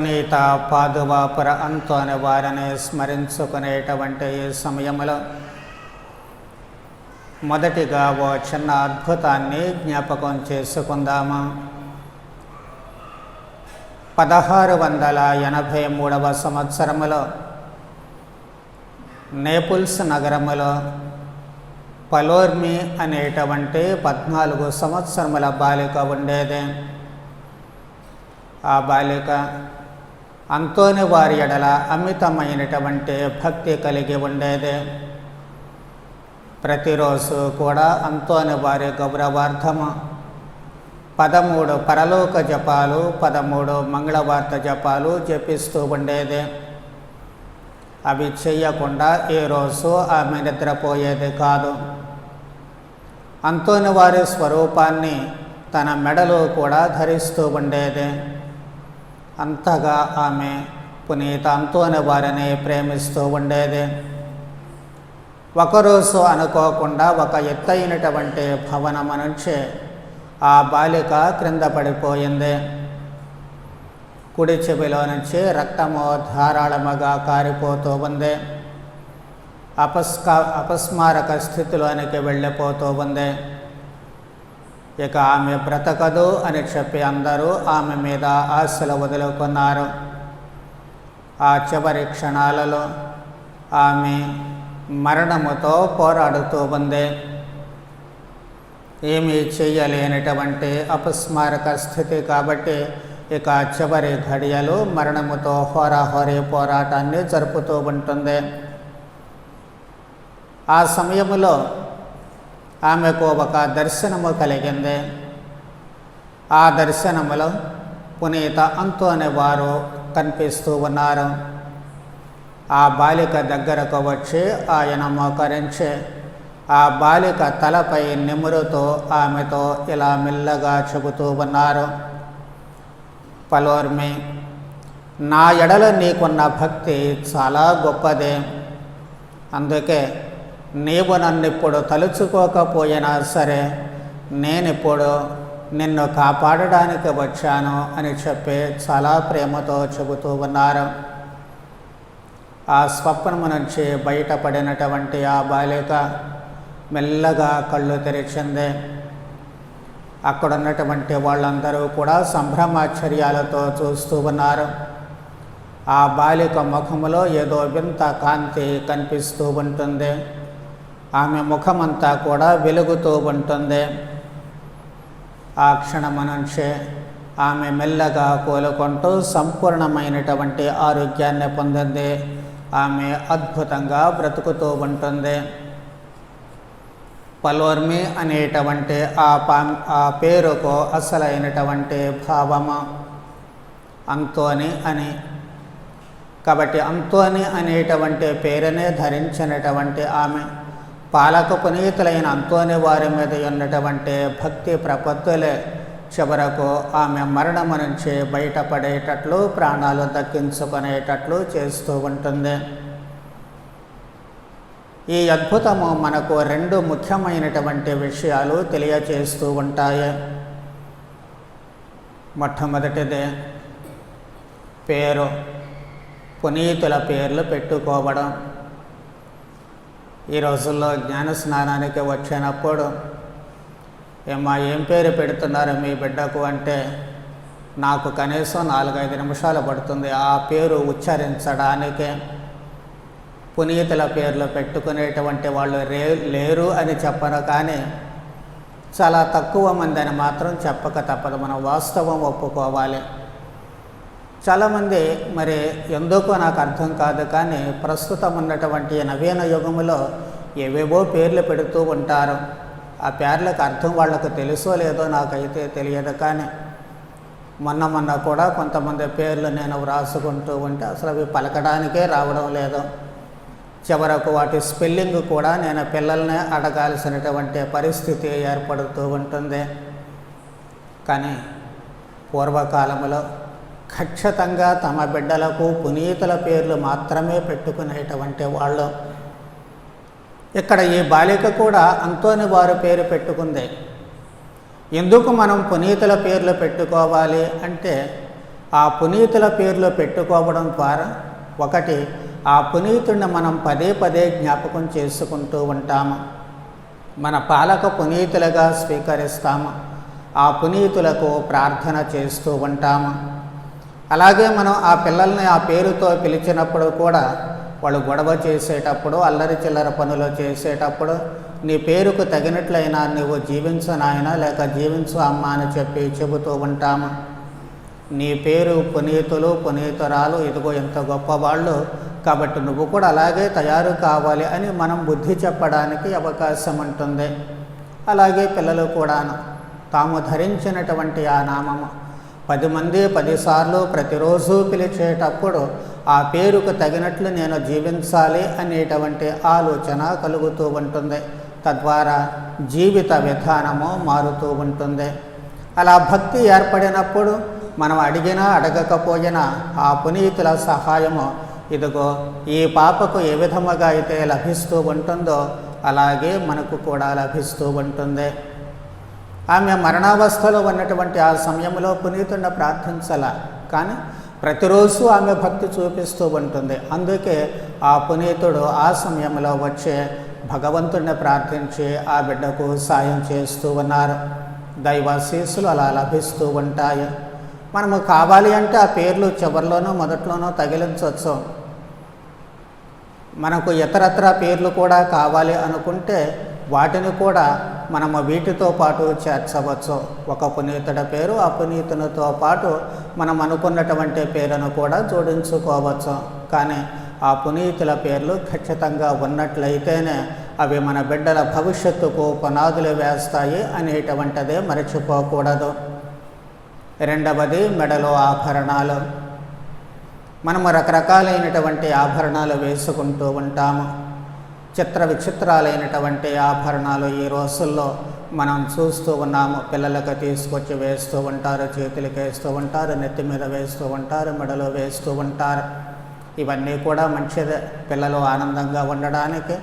పునీత పాదువాపుర అంతోని వారిని స్మరించుకునేటువంటి ఈ సమయంలో మొదటిగా ఓ చిన్న అద్భుతాన్ని జ్ఞాపకం చేసుకుందాము. పదహారు వందల ఎనభై మూడవ సంవత్సరములో నేపుల్స్ నగరములో పలోర్మి అనేటువంటి పద్నాలుగు సంవత్సరముల బాలిక ఉండేది. ఆ బాలిక అంతోని వారి ఎడల అమితమైనటువంటి భక్తి కలిగి ఉండేది. ప్రతిరోజు కూడా అంతోని వారి గౌరవార్థము. పదమూడు పరలోక జపాలు పదమూడు మంగళవార్త జపాలు జపిస్తూ ఉండేది. అవి చేయకుండా ఏ రోజు ఆమె నిద్రపోయేది కాదు. అంతోని వారి స్వరూపాన్ని తన మెడలో కూడా ధరిస్తూ ఉండేది. అంతగా ఆమె పునీత అంతోని వారిని ప్రేమిస్తూ ఉండేది. ఒకరోజు అనుకోకుండా ఒక ఎత్తైనటువంటి భవనము నుంచి ఆ బాలిక క్రింద పడిపోయింది. కుడి చెవిలో నుంచి రక్తము ధారాళముగా కారిపోతూ ఉంది. అపస్కా అపస్మారక స్థితిలోనికి వెళ్ళిపోతూ ఉంది. ఇక ఆమె బ్రతకదు అని చెప్పి అందరూ ఆమె మీద ఆశలు వదులుకున్నారు. ఆ చివరి క్షణాలలో ఆమె మరణముతో పోరాడుతూ ఉంది. ఏమీ చేయలేనటువంటి అపస్మారక స్థితి కాబట్టి ఇక చివరి ఘడియలు మరణముతో హోరాహోరీ పోరాటాన్ని జరుపుతూ ఉంటుంది. ఆ సమయంలో ఆమెకు ఒక దర్శనము కలిగింది. ఆ దర్శనములో పునీత అంతు అనేవారు కనిపిస్తూ ఉన్నారు. ఆ బాలిక దగ్గరకు వచ్చి ఆయన మోకరించి ఆ బాలిక తలపై నిమురుతో ఆమెతో ఇలా మెల్లగా చెబుతూ ఉన్నారు. పలోర్మి నా ఎడల నీకున్న భక్తి చాలా గొప్పదే. అందుకే నీవు నన్ను ఇప్పుడు తలుచుకోకపోయినా సరే నేనిప్పుడు నిన్ను కాపాడడానికి వచ్చాను అని చెప్పి చాలా ప్రేమతో చెబుతూ ఉన్నారు. ఆ స్వప్నము నుంచి బయటపడినటువంటి ఆ బాలిక మెల్లగా కళ్ళు తెరిచింది. అక్కడ ఉన్నటువంటి వాళ్ళందరూ కూడా సంభ్రమాశ్చర్యాలతో చూస్తూ ఉన్నారు. ఆ బాలిక ముఖములో ఏదో వింత కాంతి కనిపిస్తూ ఉంటుంది. ఆమె ముఖమంతా కూడా వెలుగుతూ ఉంటుంది. ఆ క్షణము ఆమె మెల్లగా కోలుకుంటూ సంపూర్ణమైనటువంటి ఆరోగ్యాన్ని పొందింది. ఆమె అద్భుతంగా బ్రతుకుతూ ఉంటుంది. పలోర్మి అనేటువంటి ఆ పా ఆ పేరుకు అసలైనటువంటి భావము. అంతోని అని. కాబట్టి అంతోని అనేటువంటి పేరునే ధరించినటువంటి ఆమె. పాలక పునీతులైన అంతోని వారి మీద ఉన్నటువంటి భక్తి ప్రపత్తులే చివరకు ఆమె మరణము నుంచి బయటపడేటట్లు ప్రాణాలు దక్కించుకునేటట్లు చేస్తూ ఉంటుంది. ఈ అద్భుతము మనకు రెండు ముఖ్యమైనటువంటి విషయాలు తెలియచేస్తూ ఉంటాయి. మొట్టమొదటిది పేరు పునీతుల పేర్లు పెట్టుకోవడం. ఈ రోజుల్లో జ్ఞానస్నానానికి వచ్చినప్పుడు ఏమా ఏం పేరు పెడుతున్నారు మీ బిడ్డకు? అంటే నాకు కనీసం నాలుగైదు నిమిషాలు పడుతుంది ఆ పేరు ఉచ్చరించడానికే. పునీతుల పేర్లు పెట్టుకునేటువంటి వాళ్ళు రే లేరు అని చెప్పరు కానీ చాలా తక్కువ మంది అని మాత్రం చెప్పక తప్పదు. మనం వాస్తవం ఒప్పుకోవాలి. చాలామంది మరి ఎందుకో నాకు అర్థం కాదు కానీ ప్రస్తుతం ఉన్నటువంటి నవీన యుగములో ఏవేవో పేర్లు పెడుతూ ఉంటారు. ఆ పేర్లకు అర్థం వాళ్ళకు తెలుసో లేదో నాకైతే తెలియదు కానీ మొన్న మొన్న కూడా కొంతమంది పేర్లు నేను వ్రాసుకుంటూ ఉంటే అసలు అవి పలకడానికే రావడం లేదు. చివరకు వాటి స్పెల్లింగ్ కూడా నేను పిల్లల్ని అడగాల్సినటువంటి పరిస్థితి ఏర్పడుతూ ఉంటుంది. కానీ పూర్వకాలంలో ఖచ్చితంగా తమ బిడ్డలకు పునీతుల పేర్లు మాత్రమే పెట్టుకునేటువంటి వాళ్ళు. ఇక్కడ ఈ బాలిక కూడా అంతోని వారు పేరు పెట్టుకుంది. ఎందుకు మనం పునీతుల పేర్లు పెట్టుకోవాలి అంటే ఆ పునీతుల పేర్లు పెట్టుకోవడం ద్వారా ఒకటి ఆ పునీతుడిని మనం పదే పదే జ్ఞాపకం చేసుకుంటూ ఉంటాము. మన పాలక పునీతులుగా స్వీకరిస్తాము. ఆ పునీతులకు ప్రార్థన చేస్తూ ఉంటాము. అలాగే మనం ఆ పిల్లల్ని ఆ పేరుతో పిలిచినప్పుడు కూడా వాళ్ళు గొడవ చేసేటప్పుడు అల్లరి చిల్లర పనులు చేసేటప్పుడు నీ పేరుకు తగినట్లయినా నువ్వు జీవించు నాయన లేక జీవించు అమ్మ అని చెప్పి చెబుతూ ఉంటాము. నీ పేరు పునీతులు పునీతురాలు ఇదిగో ఇంత గొప్పవాళ్ళు కాబట్టి నువ్వు కూడా అలాగే తయారు కావాలి అని మనం బుద్ధి చెప్పడానికి అవకాశం ఉంటుంది. అలాగే పిల్లలు కూడాను తాము ధరించినటువంటి ఆ నామము పది మంది పదిసార్లు ప్రతిరోజు పిలిచేటప్పుడు ఆ పేరుకు తగినట్లు నేను జీవించాలి అనేటువంటి ఆలోచన కలుగుతూ ఉంటుంది. తద్వారా జీవిత విధానము మారుతూ ఉంటుంది. అలా భక్తి ఏర్పడినప్పుడు మనం అడిగినా అడగకపోయినా ఆ పునీతుల సహాయము ఇదిగో ఈ పాపకు ఏ విధముగా అయితే లభిస్తూ ఉంటుందో అలాగే మనకు కూడా లభిస్తూ ఉంటుంది. ఆమె మరణావస్థలో ఉన్నటువంటి ఆ సమయంలో పునీతుడిని ప్రార్థించాల. కానీ ప్రతిరోజు ఆమె భక్తి చూపిస్తూ ఉంటుంది. అందుకే ఆ పునీతుడు ఆ సమయంలో వచ్చే భగవంతుడిని ప్రార్థించి ఆ బిడ్డకు సాయం చేస్తూ ఉన్నారు. దైవాశీస్సులు అలా లభిస్తూ ఉంటాయి. మనము కావాలి అంటే ఆ పేర్లు చివరిలోనో మొదట్లోనో తగిలించవచ్చు. మనకు ఇతరత్ర పేర్లు కూడా కావాలి అనుకుంటే వాటిని కూడా మనము వీటితో పాటు చేర్చవచ్చు. ఒక పునీతుడ పేరు ఆ పునీతునితో పాటు మనం అనుకున్నటువంటి పేరును కూడా జోడించుకోవచ్చు. కానీ ఆ పునీతుల పేర్లు ఖచ్చితంగా ఉన్నట్లయితేనే అవి మన బిడ్డల భవిష్యత్తుకు పునాదులు వేస్తాయి అనేటువంటిదే మరచిపోకూడదు. రెండవది మెడలో ఆభరణాలు. మనము రకరకాలైనటువంటి ఆభరణాలు వేసుకుంటూ ఉంటాము. చిత్ర విచిత్రాలైనటువంటి ఆభరణాలు ఈ రోజుల్లో మనం చూస్తూ ఉన్నాము. పిల్లలకు తీసుకొచ్చి వేస్తూ ఉంటారు చేతులకి వేస్తూ ఉంటారు నెత్తి మీద వేస్తూ ఉంటారు మెడలో వేస్తూ ఉంటారు. ఇవన్నీ కూడా మంచిదే. పిల్లలు ఆనందంగా ఉండడానికి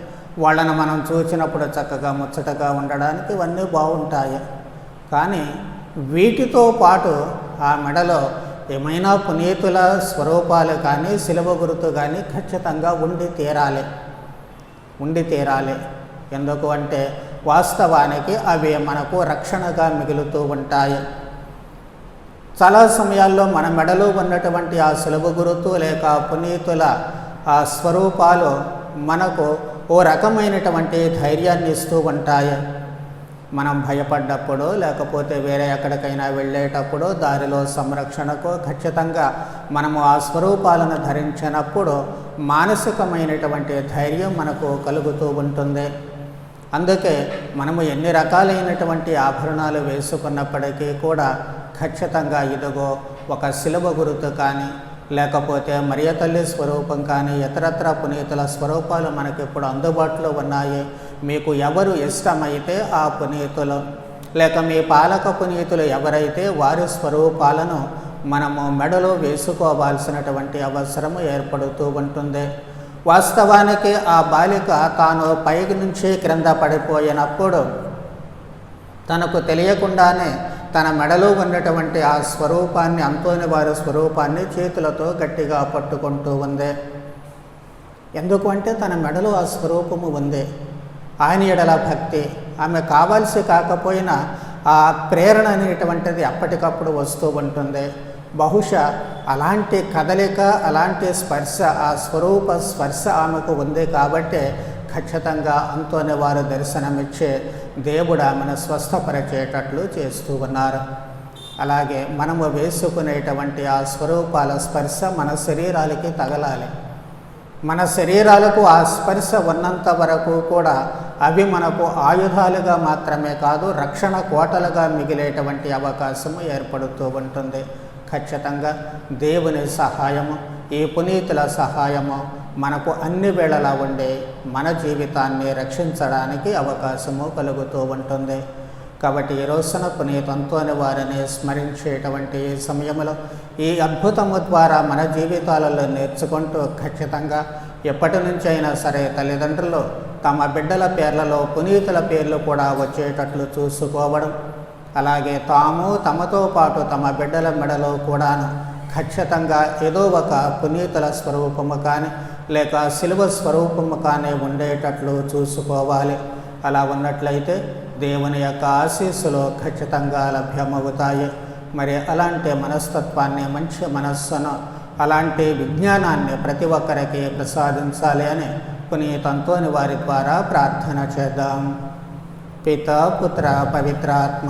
వాళ్ళను మనం చూసినప్పుడు చక్కగా ముచ్చటగా ఉండడానికి ఇవన్నీ బాగుంటాయి. కానీ వీటితో పాటు ఆ మెడలో ఏమైనా పునీతుల స్వరూపాలు కానీ శిలవ గురుతు కానీ ఖచ్చితంగా ఉండి తీరాలి. ఉండి తీరాలి. ఎందుకు అంటే వాస్తవానికి అవి మనకు రక్షణగా మిగులుతూ ఉంటాయి. చాలా సమయాల్లో మన మెడలో ఉన్నటువంటి ఆ సులభ గురుతు లేక పునీతుల ఆ స్వరూపాలు మనకు ఓ రకమైనటువంటి ధైర్యాన్ని ఇస్తూ ఉంటాయి. మనం భయపడ్డప్పుడు లేకపోతే వేరే ఎక్కడికైనా వెళ్ళేటప్పుడు దారిలో సంరక్షణకు ఖచ్చితంగా మనము ఆ స్వరూపాలను ధరించినప్పుడు మానసికమైనటువంటి ధైర్యం మనకు కలుగుతూ ఉంటుంది. అందుకే మనము ఎన్ని రకాలైనటువంటి ఆభరణాలు వేసుకున్నప్పటికీ కూడా ఖచ్చితంగా ఇదిగో ఒక శిలువ గురుతు కానీ లేకపోతే మరియ తల్లి స్వరూపం కానీ ఇతరత్ర పునీతుల స్వరూపాలు మనకి ఇప్పుడు అందుబాటులో ఉన్నాయి. మీకు ఎవరు ఇష్టమైతే ఆ పునీతులు లేక మీ పాలక పునీతులు ఎవరైతే వారి స్వరూపాలను మనము మెడలో వేసుకోవాల్సినటువంటి అవసరము ఏర్పడుతూ ఉంటుంది. వాస్తవానికి ఆ బాలిక తాను పైకి నుంచి క్రింద పడిపోయినప్పుడు తనకు తెలియకుండానే తన మెడలో ఉన్నటువంటి ఆ స్వరూపాన్ని అంతోని వారి స్వరూపాన్ని చేతులతో గట్టిగా పట్టుకుంటూ ఉంది. ఎందుకు అంటే తన మెడలో ఆ స్వరూపము ఉంది. ఆయన ఎడల భక్తి. ఆమె కావాల్సి కాకపోయినా ఆ ప్రేరణ అనేటువంటిది అప్పటికప్పుడు వస్తూ ఉంటుంది. బహుశా అలాంటి కదలిక అలాంటి స్పర్శ ఆ స్వరూప స్పర్శ ఆమెకు ఉంది కాబట్టే ఖచ్చితంగా అంతోనే వారు దర్శనమిచ్చే దేవుడు ఆమెను స్వస్థపరిచేటట్లు చేస్తూ ఉన్నారు. అలాగే మనము వేసుకునేటువంటి ఆ స్వరూపాల స్పర్శ మన శరీరాలకి తగలాలి. మన శరీరాలకు ఆ స్పర్శ ఉన్నంత వరకు కూడా అవి మనకు ఆయుధాలుగా మాత్రమే కాదు రక్షణ కోటలుగా మిగిలేటువంటి అవకాశము ఏర్పడుతూ ఉంటుంది. ఖచ్చితంగా దేవుని సహాయము ఈ పునీతుల సహాయము మనకు అన్ని వేళలా ఉండే మన జీవితాన్ని రక్షించడానికి అవకాశము కలుగుతూ ఉంటుంది. కాబట్టి ఈ రోజున పునీతంతోని వారిని స్మరించేటువంటి ఈ సమయంలో ఈ అద్భుతము ద్వారా మన జీవితాలలో నేర్చుకుంటూ ఖచ్చితంగా ఎప్పటి నుంచి అయినా సరే తల్లిదండ్రులు తమ బిడ్డల పేర్లలో పునీతుల పేర్లు కూడా వచ్చేటట్లు చూసుకోవడం అలాగే తాము తమతో పాటు తమ బిడ్డల మెడలో కూడాను ఖచ్చితంగా ఏదో ఒక పునీతుల స్వరూపము కానీ లేక సిలువ స్వరూపము కానీ ఉండేటట్లు చూసుకోవాలి. అలా ఉన్నట్లయితే దేవుని యొక్క ఆశీస్సులు ఖచ్చితంగా లభ్యమవుతాయి. మరి అలాంటి మనస్తత్వాన్ని మంచి మనస్సును అలాంటి విజ్ఞానాన్ని ప్రతి ఒక్కరికి ప్రసాదించాలి అని పునీతంతోని వారి ద్వారా ప్రార్థన చేద్దాం. పిత పుత్ర పవిత్రాత్మ